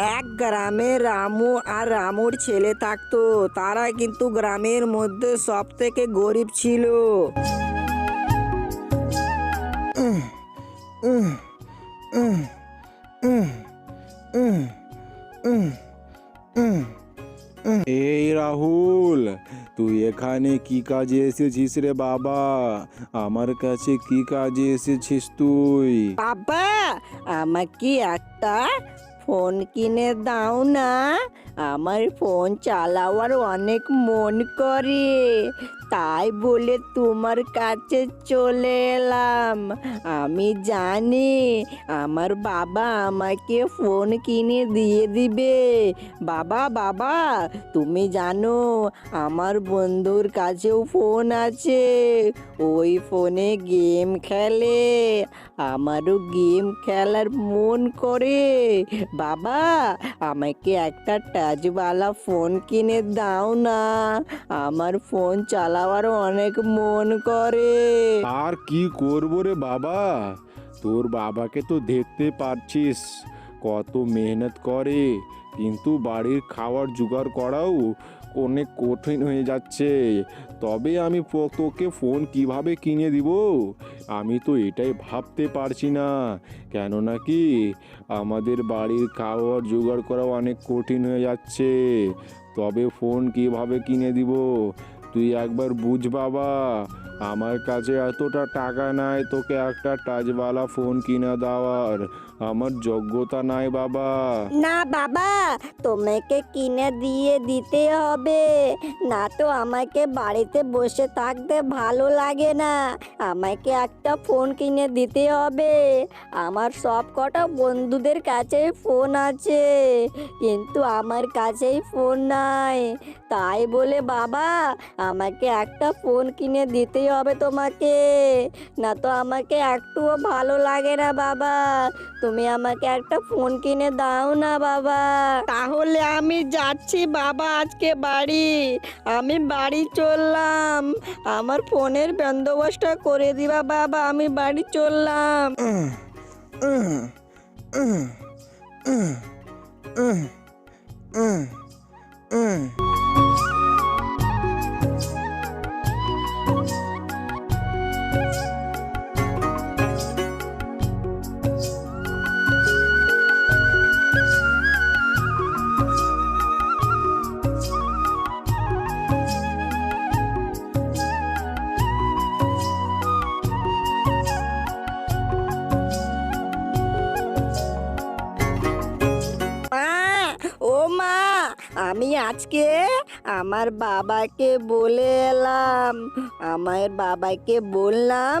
এক গ্রামে রামু আর রামুর ছেলে থাকতো। তারা কিন্তু গ্রামের মধ্যে সব থেকে গরিব ছিল। এই রাহুল তুই এখানে কি কাজে এসেছিস রে বাবা? আমার কাছে কি কাজে এসেছিস তুই? বাবা আমাকে একটা ফোন কিনে দাও না। আমার ফোন চালাওয়ার অনেক মন করে। তাই বলে তোমার কাছে চলে এলাম। আমি জানি আমার বাবা আমাকে ফোন কিনে দিয়ে দিবে। বাবা বাবা, তুমি জানো আমার বন্ধুর কাছেও ফোন আছে। ওই ফোনে গেম খেলে। আমারও গেম খেলার মন করে। বাবা, আমাকে একটা টাচওয়ালা ফোন কিনে দাও না। আমার ফোন চালাবার অনেক মন করে। আর কি করব রে বাবা? তোর বাবাকে তো দেখতে পারছিস। কত মেহনত করে। কিন্তু বাড়ির খাবার জোগাড় করাও অনেক কঠিন হয়ে যাচ্ছে। তবে আমি তোকে ফোন কীভাবে কিনে দিব? আমি তো এটাই ভাবতে পারছি না। কেননা কি? আমাদের বাড়ির খাবার জোগাড় করা অনেক কঠিন হয়ে যাচ্ছে। তবে ফোন কীভাবে কিনে দিব? তুই একবার বুঝ বাবা। আমার কাছে এতটা টাকা নাই, তোকে একটা টাচওয়ালা ফোন কিনে দেওয়ার। আমার যোগ্যতা নাই, বাবা। না, বাবা, তোমাকে কিনে দিয়ে দিতে হবে। না তো আমাকে বাড়িতে বসে থাকতে ভালো লাগে না। আমাকে একটা ফোন কিনে দিতে হবে। আমার সব কটা বন্ধুদের কাছে ফোন আছে, কিন্তু আমার কাছেই ফোন নাই। তাই বলে, বাবা, আমাকে একটা ফোন কিনে দিতেই হবে তোমাকে না তো আমাকে একটুও ভালো লাগে না বাবা তুমি আমাকে একটা ফোন কিনে দাও না বাবা তাহলে আমি যাচ্ছি বাবা আজকে বাড়ি আমি বাড়ি চললাম আমার ফোনের বন্দোবস্ত করে দিবা বাবা আমি বাড়ি চললাম মা আমি আজকে আমার বাবাকে বলে এলাম। আমার বাবাকে বললাম,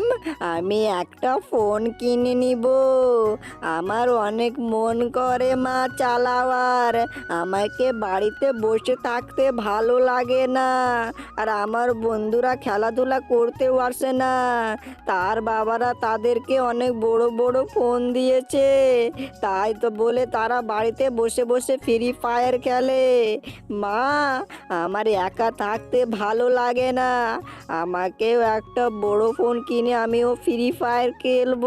আমি একটা ফোন কিনে নিব। আমার অনেক মন করে মা চালাওয়ার। আমাকে বাড়িতে বসে থাকতে ভালো লাগে না। আর আমার বন্ধুরা খেলাধুলা করতেও আসে না। তার বাবারা তাদেরকে অনেক বড় বড় ফোন দিয়েছে। তাই তো বলে তারা বাড়িতে বসে বসে ফ্রি ফায়ার খেলে। মা আমার একা থাকতে ভালো লাগে না। আমাকেও একটা বড় ফোন কিনে আমিও ফ্রি ফায়ার খেলব।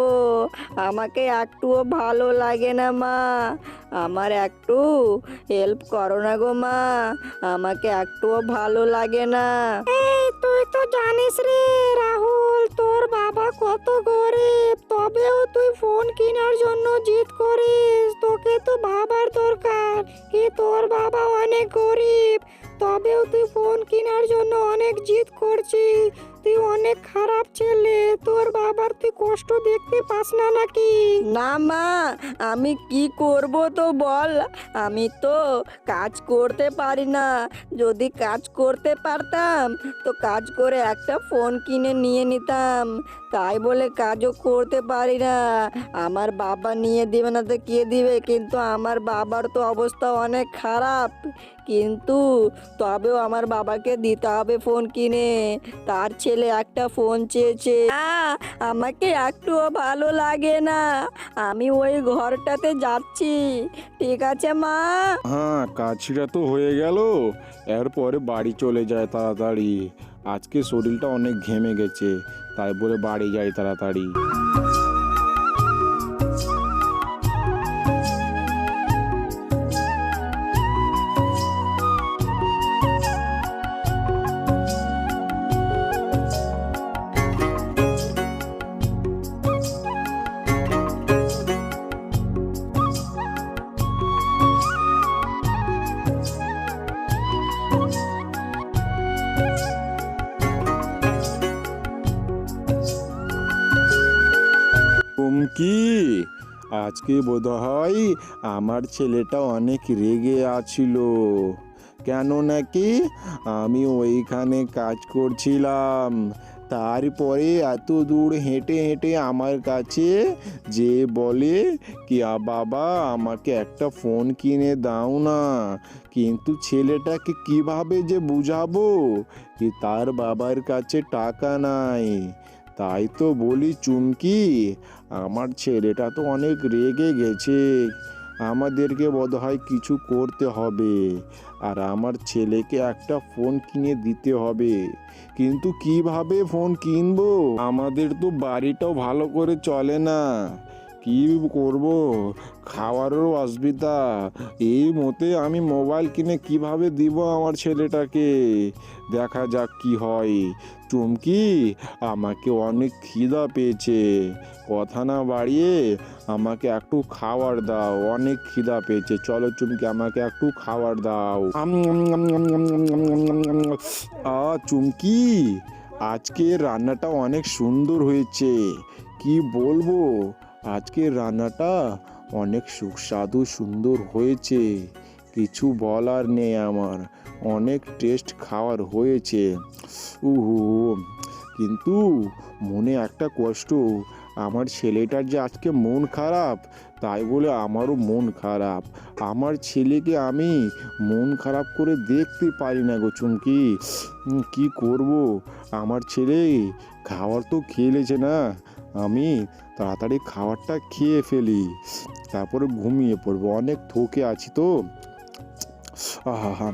আমাকে একটুও ভালো লাগে না, মা। আমার একটু হেল্প করো না গো, মা। আমাকে একটুও ভালো লাগে না। এই, তুই তো জানিস রে রাহুল, তোর বাবা কত গরিব। তবেও তুই ফোন কেনার জন্য জিদ করিস। তোকে তো ভাবার দরকার, কি তোর বাবা অনেক গরিব। তবেও তুই ফোন কেনার জন্য অনেক জিদ করছিস। তুই অনেক খারাপ ছেলে। তোর বাবার তুই কষ্ট দেখতে পাস না নাকি? না মা, আমি কি করব তো বল? আমি তো কাজ করতে পারি না। যদি কাজ করতে পারতাম, তো কাজ করে একটা ফোন কিনে নিয়ে নিতাম। তাই বলে কাজও করতে পারি না। আমার বাবা নিয়ে দিবে না তো কে দিবে? কিন্তু আমার বাবার তো অবস্থা অনেক খারাপ। কিন্তু তবেও আমার বাবাকে দিতে হবে ফোন কিনে। তার ছেলে একটা ফোন চেয়েছে। আমাকে একটুও ভালো লাগে না। আমি ওই ঘরটাতে যাচ্ছি। ঠিক আছে, মা? হ্যাঁ কাজটা তো হয়ে গেল। এরপরে বাড়ি চলে যায় তাড়াতাড়ি। আজকে শরীরটা অনেক ঘেমে গেছে, তাই বলে বাড়ি যায় তাড়াতাড়ি। আজকে বোধ হয় আমার ছেলেটা অনেক রেগে আছিল। কেন নাকি? আমি ওইখানে কাজ করছিলাম। তারপরে এত দূর হেঁটে হেঁটে আমার কাছে যে বলে কি "আ বাবা, আমাকে একটা ফোন কিনে দাও না। কিন্তু ছেলেটাকে কীভাবে যে বুঝাবো? কি তার বাবার কাছে টাকা নাই। তাই তো বলি, চুমকি। আমার ছেলেটা তো অনেক রেগে গেছে। আমাদেরকে বোধহয় কিছু করতে হবে। আর আমার ছেলেকে একটা ফোন কিনে দিতে হবে। কিন্তু কীভাবে ফোন কিনবো? আমাদের তো বাড়িটাও ভালো করে চলে না। কি করব খাওয়ারও অসুবিধা এই মতে আমি মোবাইল কিনে কীভাবে দিব আমার ছেলেটাকে দেখা যাক কি হয় চুমকি আমাকে অনেক খিদা পেয়েছে কথা না বাড়িয়ে আমাকে একটু খাবার দাও অনেক খিদা পেয়েছে চলো চুমকি আমাকে একটু খাবার দাও আ চুমকি আজকে রান্নাটা অনেক সুন্দর হয়েছে কি বলব আজকের রান্নাটা অনেক সুস্বাদু, সুন্দর হয়েছে। কিছু বলার নেই আমার। অনেক টেস্ট খাওয়ার হয়েছে। উহু, কিন্তু মনে একটা কষ্ট। আমার ছেলেটার যে আজকে মন খারাপ, তাই বলে আমারও মন খারাপ। আমার ছেলেকে আমি মন খারাপ করে দেখতে পারি না গো চুমকি। কী করব? আমার ছেলে খাবার তো খেলেছে না। আমি তাড়াতাড়ি খাবারটা খেয়ে ফেলি। তারপরে ঘুমিয়ে পড়ব। অনেক থকে আছি তো। আহা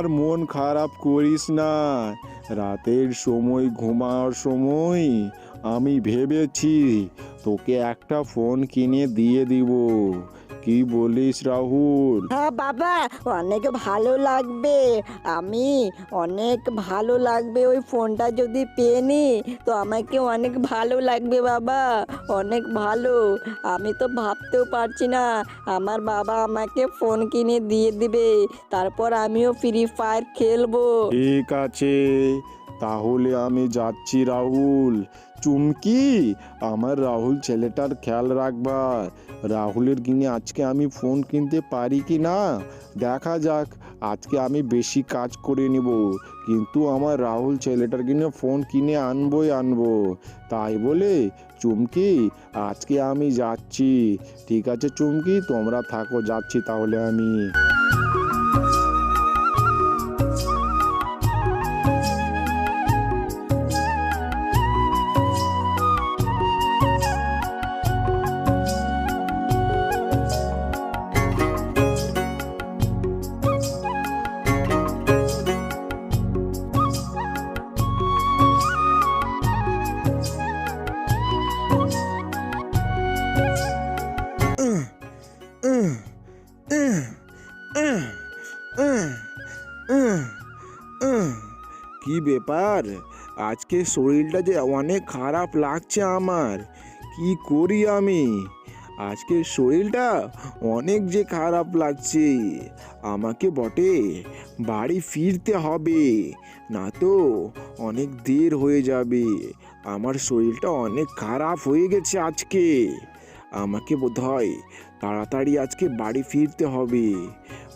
আর মন খারাপ করিস না। রাতের সময় ঘুমার সময় আমি ভেবেছি তোকে একটা ফোন কিনে দিয়ে দিব। কি বলিস রাহুল? হ্যাঁ বাবা অনেক ভালো লাগবে। আমি অনেক ভালো লাগবে ওই ফোনটা যদি পেয়ে নি তো আমাকে অনেক ভালো লাগবে বাবা অনেক ভালো। আমি তো ভাবতেও পারছি না আমার বাবা আমাকে ফোন কিনে দিয়ে দিবে তারপর আমিও ফ্রি ফায়ার খেলব। ঠিক আছে তাহলে আমি যাচ্ছি রাহুল। চুমকি? আমার রাহুল ছেলেটার খেয়াল রাখবা রাহুলের কিনে আজকে আমি ফোন কিনতে পারি কি না? দেখা যাক, আজকে আমি বেশি কাজ করে নিব। কিন্তু আমার রাহুল ছেলেটার কিনে ফোন কিনে আনবই আনব। তাই বলে, চুমকি, আজকে আমি যাচ্ছি। ঠিক আছে চুমকি, তোমরা থাকো, যাচ্ছি তাহলে আমি। কি ব্যাপার? আজকে শরীরটা যে অনেক খারাপ লাগছে আমার। কি করি আমি? আজকে শরীরটা অনেক যে খারাপ লাগছে। আমাকে বটে, বাড়ি ফিরতে হবে। না তো অনেক দের হয়ে যাবে। আমার শরীরটা অনেক খারাপ হয়ে গেছে আজকে। আমাকে বোধ হয় তাড়াতাড়ি আজকে বাড়ি ফিরতে হবে।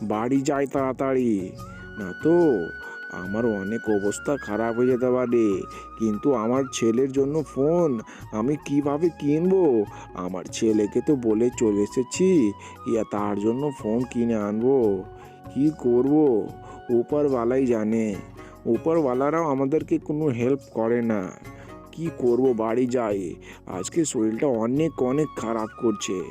বাড়ি যাই তাড়াতাড়ি। না তো, আমার অনেক অবস্থা খারাপ হয়ে যেতে পারে, কিন্তু আমার ছেলের জন্য ফোন আমি কীভাবে কিনবো? আমার ছেলেকে তো বলে চলে এসেছি, ইয়া তার জন্য ফোন কিনে আনব। কি করব? উপরওয়ালাই জানে। উপরওয়ালারাও আমাদেরকে কোনো হেল্প করে না। কি করব? বাড়ি যাই। আজকে শরীরটা অনেক অনেক খারাপ করছে।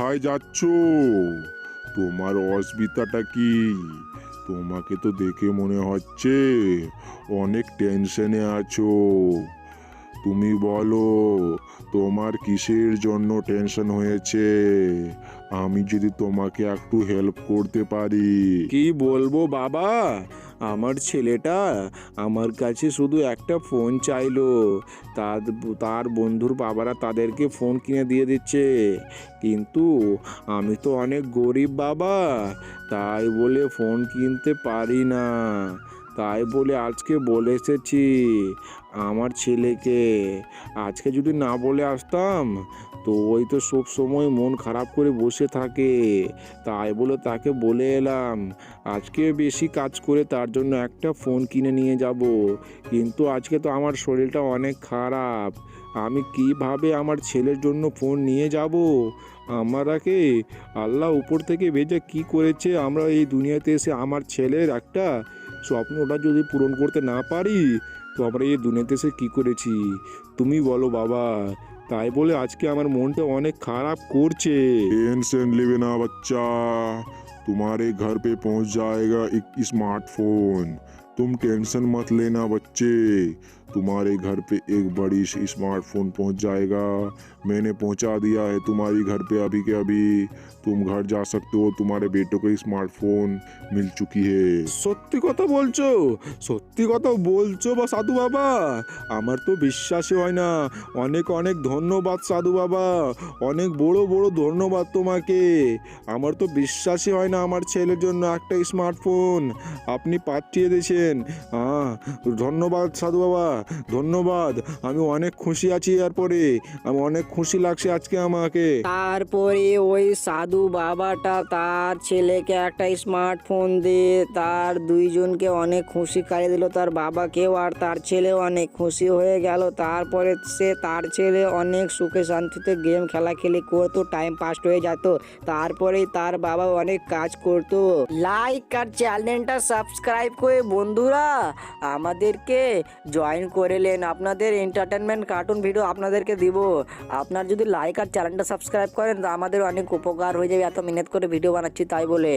কোথায় যাচ্ছ? তোমার অসুবিধাটা কি? তোমাকে তো দেখে মনে হচ্ছে অনেক টেনশনে আছো। তুমি বলো, তোমার কিসের জন্য টেনশন হয়েছে? আমি যদি তোমাকে একটু হেল্প করতে পারি। কি বলব বাবা? আমার ছেলেটা আমার কাছে শুধু একটা ফোন চাইলো। তার তার বন্ধুর বাবারা তাদেরকে ফোন কিনে দিয়ে দিচ্ছে। কিন্তু আমি তো অনেক গরিব বাবা, তাই বলে ফোন কিনতে পারি না। তাই বলে আজকে বলে এসেছি আমার ছেলেকে। আজকে যদি না বলে আসতাম, তো ওই তো সব সময় মন খারাপ করে বসে থাকে। তাই বলে তাকে বলে এলাম, আজকে বেশি কাজ করে তার জন্য একটা ফোন কিনে নিয়ে যাব। কিন্তু আজকে তো আমার শরীরটা অনেক খারাপ। আমি কীভাবে আমার ছেলের জন্য ফোন নিয়ে যাব? আমারাকে আল্লাহ উপর থেকে ভেজে কি করেছে? আমরা এই দুনিয়াতে এসে আমার ছেলের একটা স্বপ্নটা যদি পূরণ করতে না পারি তো আমরা এই দুনিয়াতে এসে কী করেছি তুমি বলো বাবা তাই বলে আজকে আমার মনটা অনেক খারাপ করছে टेंशन लेवे ना बच्चा तुम्हारे घर पे पहुंच जाएगा एक स्मार्टफोन तुम टेंशन मत लेना बच्चे तुम्हारे घर पे एक बड़ी सी स्मार्टफोन पहुंच जाएगा मैंने पहुंचा दिया है तुम्हारी घर पे अभी के अभी तुम घर जा सकते हो तुम्हारे बेटों को स्मार्टफोन मिल चुकी है সত্যি কথা বলছো সত্যি কথা বলছো বা সাধু বাবা আমার তো বিশ্বাসই হয় না অনেক অনেক ধন্যবাদ সাধু বাবা অনেক বড় বড় ধন্যবাদ তোমাকে আমার তো বিশ্বাসই হয় না আমার ছেলের জন্য একটা স্মার্টফোন আপনি পাঠিয়ে দিয়েছেন হ্যাঁ ধন্যবাদ সাধু বাবা ধন্যবাদ। আমি অনেক খুশি আছি এরপরে। আমি অনেক খুশি লাগছে আজকে আমাকে। তারপরে ওই সাধু বাবাটা তার ছেলেকে একটা স্মার্টফোন দিয়ে তার দুইজনকে অনেক খুশি কারিয়ে দিল। তার বাবাকেও আর তার ছেলেও অনেক খুশি হয়ে গেল। তারপরে সে তার ছেলে অনেক সুখে শান্তিতে গেম খেলা খেলাখেলি করতো টাইম পাস হয়ে যেত। তারপরেই তার বাবা অনেক কাজ করতো। লাইক আর চ্যানেলটা সাবস্ক্রাইব করে বন্ধুরা, আমাদেরকে জয়েন করেলেন আপনাদের এন্টারটেনমেন্ট কার্টুন ভিডিও আপনাদেরকে দিব। আপনার যদি লাইক আর চ্যানেলটা সাবস্ক্রাইব করেন, তো আমাদের অনেক উপকার হয়ে যাবে। এত মেহনত করে ভিডিও বানাচ্ছি তাই বলে।